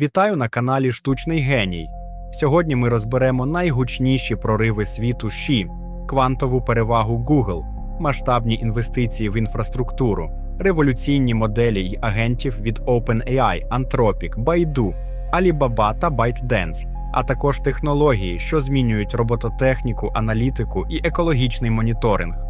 Вітаю на каналі Штучний Геній. Сьогодні ми розберемо найгучніші прориви світу ШІ, квантову перевагу Google, масштабні інвестиції в інфраструктуру, революційні моделі й агентів від OpenAI, Anthropic, Baidu, Alibaba та ByteDance, а також технології, що змінюють робототехніку, аналітику і екологічний моніторинг.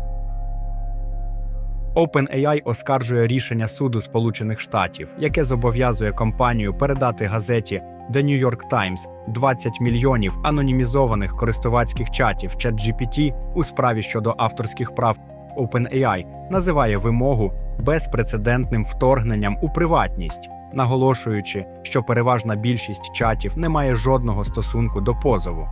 OpenAI оскаржує рішення суду Сполучених Штатів, яке зобов'язує компанію передати газеті The New York Times 20 мільйонів анонімізованих користувацьких чатів ChatGPT у справі щодо авторських прав. OpenAI називає вимогу безпрецедентним вторгненням у приватність, наголошуючи, що переважна більшість чатів не має жодного стосунку до позову.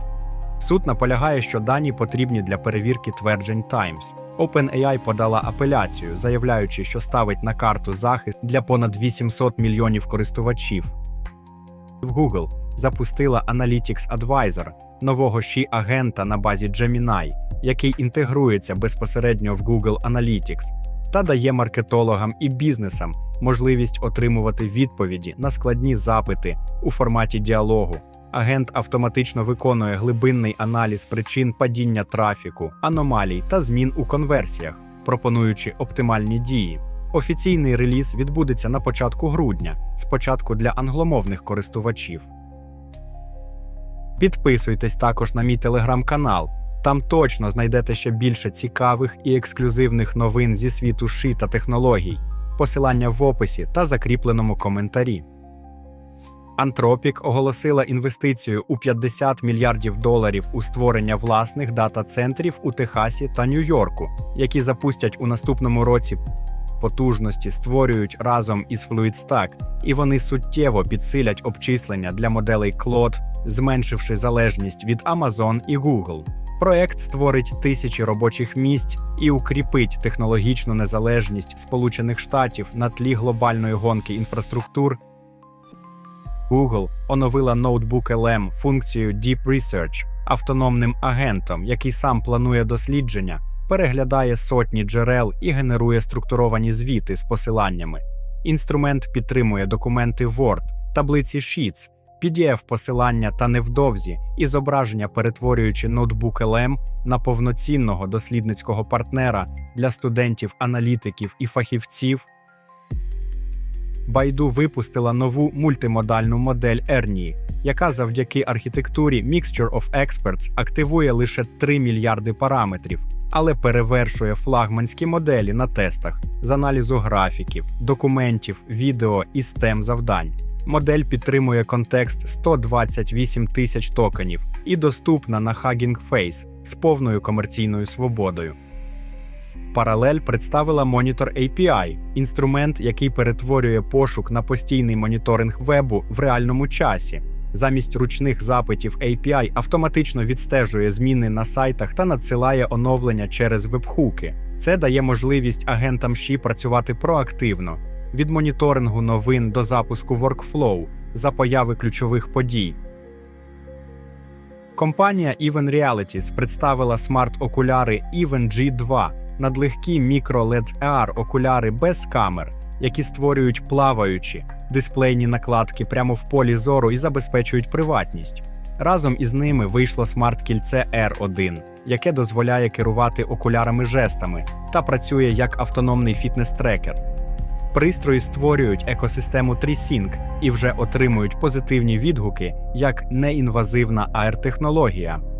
Суд наполягає, що дані потрібні для перевірки тверджень Times. OpenAI подала апеляцію, заявляючи, що ставить на карту захист для понад 800 мільйонів користувачів. В Google запустила Analytics Advisor, нового ші агента на базі Gemini, який інтегрується безпосередньо в Google Analytics та дає маркетологам і бізнесам можливість отримувати відповіді на складні запити у форматі діалогу. Агент автоматично виконує глибинний аналіз причин падіння трафіку, аномалій та змін у конверсіях, пропонуючи оптимальні дії. Офіційний реліз відбудеться на початку грудня, спочатку для англомовних користувачів. Підписуйтесь також на мій телеграм-канал. Там точно знайдете ще більше цікавих і ексклюзивних новин зі світу ши та технологій. Посилання в описі та закріпленому коментарі. Anthropic оголосила інвестицію у 50 мільярдів доларів у створення власних дата-центрів у Техасі та Нью-Йорку, які запустять у наступному році. Потужності створюють разом із FluidStack, і вони суттєво підсилять обчислення для моделей Claude, зменшивши залежність від Amazon і Google. Проект створить тисячі робочих місць і укріпить технологічну незалежність Сполучених Штатів на тлі глобальної гонки інфраструктур. Google оновила ноутбук LM функцію Deep Research автономним агентом, який сам планує дослідження, переглядає сотні джерел і генерує структуровані звіти з посиланнями. Інструмент підтримує документи Word, таблиці Sheets, PDF-посилання та невдовзі і зображення, перетворюючи ноутбук LM на повноцінного дослідницького партнера для студентів, аналітиків і фахівців. Baidu випустила нову мультимодальну модель Ernie, яка завдяки архітектурі Mixture of Experts активує лише 3 мільярди параметрів, але перевершує флагманські моделі на тестах з аналізу графіків, документів, відео і STEM завдань. Модель підтримує контекст 128 тисяч токенів і доступна на Hugging Face з повною комерційною свободою. Паралель представила Monitor API – інструмент, який перетворює пошук на постійний моніторинг вебу в реальному часі. Замість ручних запитів API автоматично відстежує зміни на сайтах та надсилає оновлення через вебхуки. Це дає можливість агентам ШІ працювати проактивно від моніторингу новин до запуску workflow за появи ключових подій. Компанія Even Realities представила смарт-окуляри Even G2 надлегкі мікро LED AR окуляри без камер, які створюють плаваючі дисплейні накладки прямо в полі зору і забезпечують приватність. Разом із ними вийшло смарт-кільце R1, яке дозволяє керувати окулярами жестами та працює як автономний фітнес-трекер. Пристрої створюють екосистему TreeSync і вже отримують позитивні відгуки як неінвазивна AR-технологія.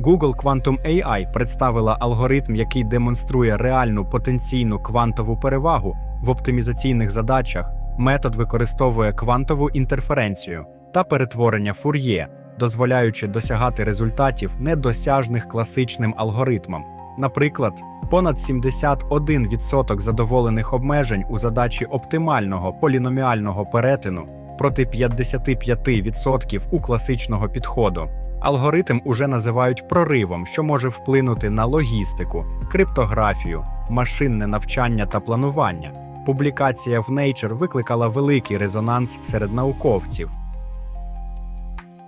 Google Quantum AI представила алгоритм, який демонструє реальну потенційну квантову перевагу в оптимізаційних задачах. Метод використовує квантову інтерференцію та перетворення фур'є, дозволяючи досягати результатів недосяжних класичним алгоритмам. Наприклад, понад 71% задоволених обмежень у задачі оптимального поліноміального перетину проти 55% у класичного підходу. Алгоритм уже називають проривом, що може вплинути на логістику, криптографію, машинне навчання та планування. Публікація в Nature викликала великий резонанс серед науковців.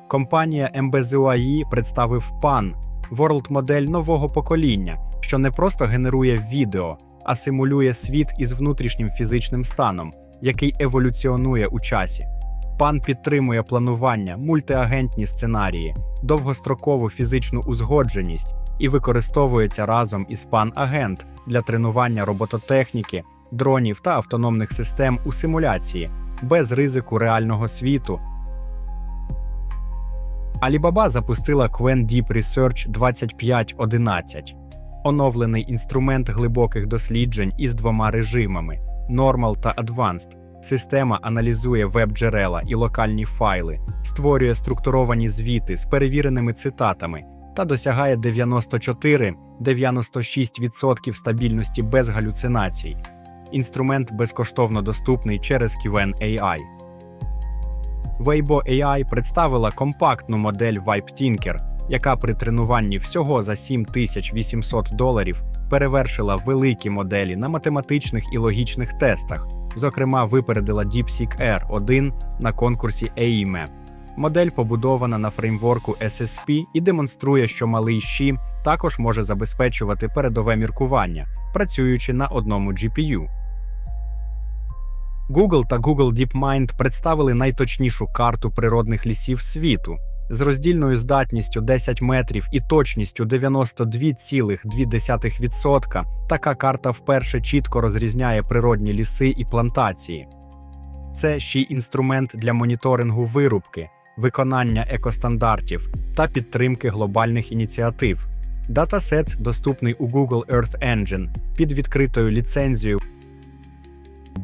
Компанія MBZUAI представив PAN – World модель нового покоління, що не просто генерує відео, а симулює світ із внутрішнім фізичним станом, який еволюціонує у часі. Пан підтримує планування, мультиагентні сценарії, довгострокову фізичну узгодженість і використовується разом із пан-агент для тренування робототехніки, дронів та автономних систем у симуляції без ризику реального світу. Alibaba запустила Qwen Deep Research 2511 – оновлений інструмент глибоких досліджень із двома режимами Normal та Advanced. Система аналізує веб-джерела і локальні файли, створює структуровані звіти з перевіреними цитатами та досягає 94-96% стабільності без галюцинацій. Інструмент безкоштовно доступний через QN AI. Weibo AI представила компактну модель Vibe Tinker, яка при тренуванні всього за 7800 доларів перевершила великі моделі на математичних і логічних тестах, зокрема, випередила DeepSeek R1 на конкурсі AIME. Модель побудована на фреймворку SSP і демонструє, що малий щі також може забезпечувати передове міркування, працюючи на одному GPU. Google та Google DeepMind представили найточнішу карту природних лісів світу з роздільною здатністю 10 метрів і точністю 92,2%. Така карта вперше чітко розрізняє природні ліси і плантації. Це ще й інструмент для моніторингу вирубки, виконання екостандартів та підтримки глобальних ініціатив. Датасет доступний у Google Earth Engine під відкритою ліцензією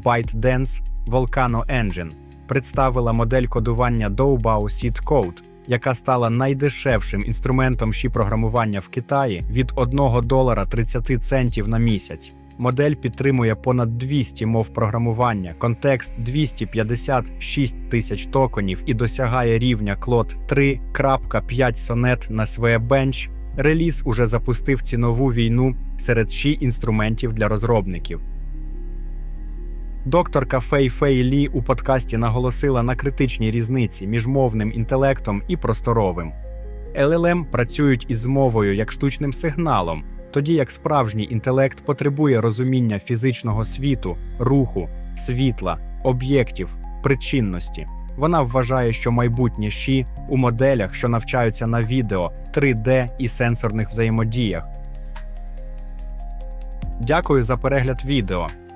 ByteDance Volcano Engine представила модель кодування Doubao Seed Code, яка стала найдешевшим інструментом ші програмування в Китаї від 1 долара 30 центів на місяць. Модель підтримує понад 200 мов програмування, контекст 256 тисяч токенів і досягає рівня Cloud 3.5 Sonnet на SVE Bench. Реліз уже запустив цінову війну серед ші інструментів для розробників. Докторка Фей Фей Лі у подкасті наголосила на критичній різниці між мовним інтелектом і просторовим. LLM працюють із мовою як штучним сигналом, тоді як справжній інтелект потребує розуміння фізичного світу, руху, світла, об'єктів, причинності. Вона вважає, що майбутнє щі у моделях, що навчаються на відео, 3D і сенсорних взаємодіях. Дякую за перегляд відео.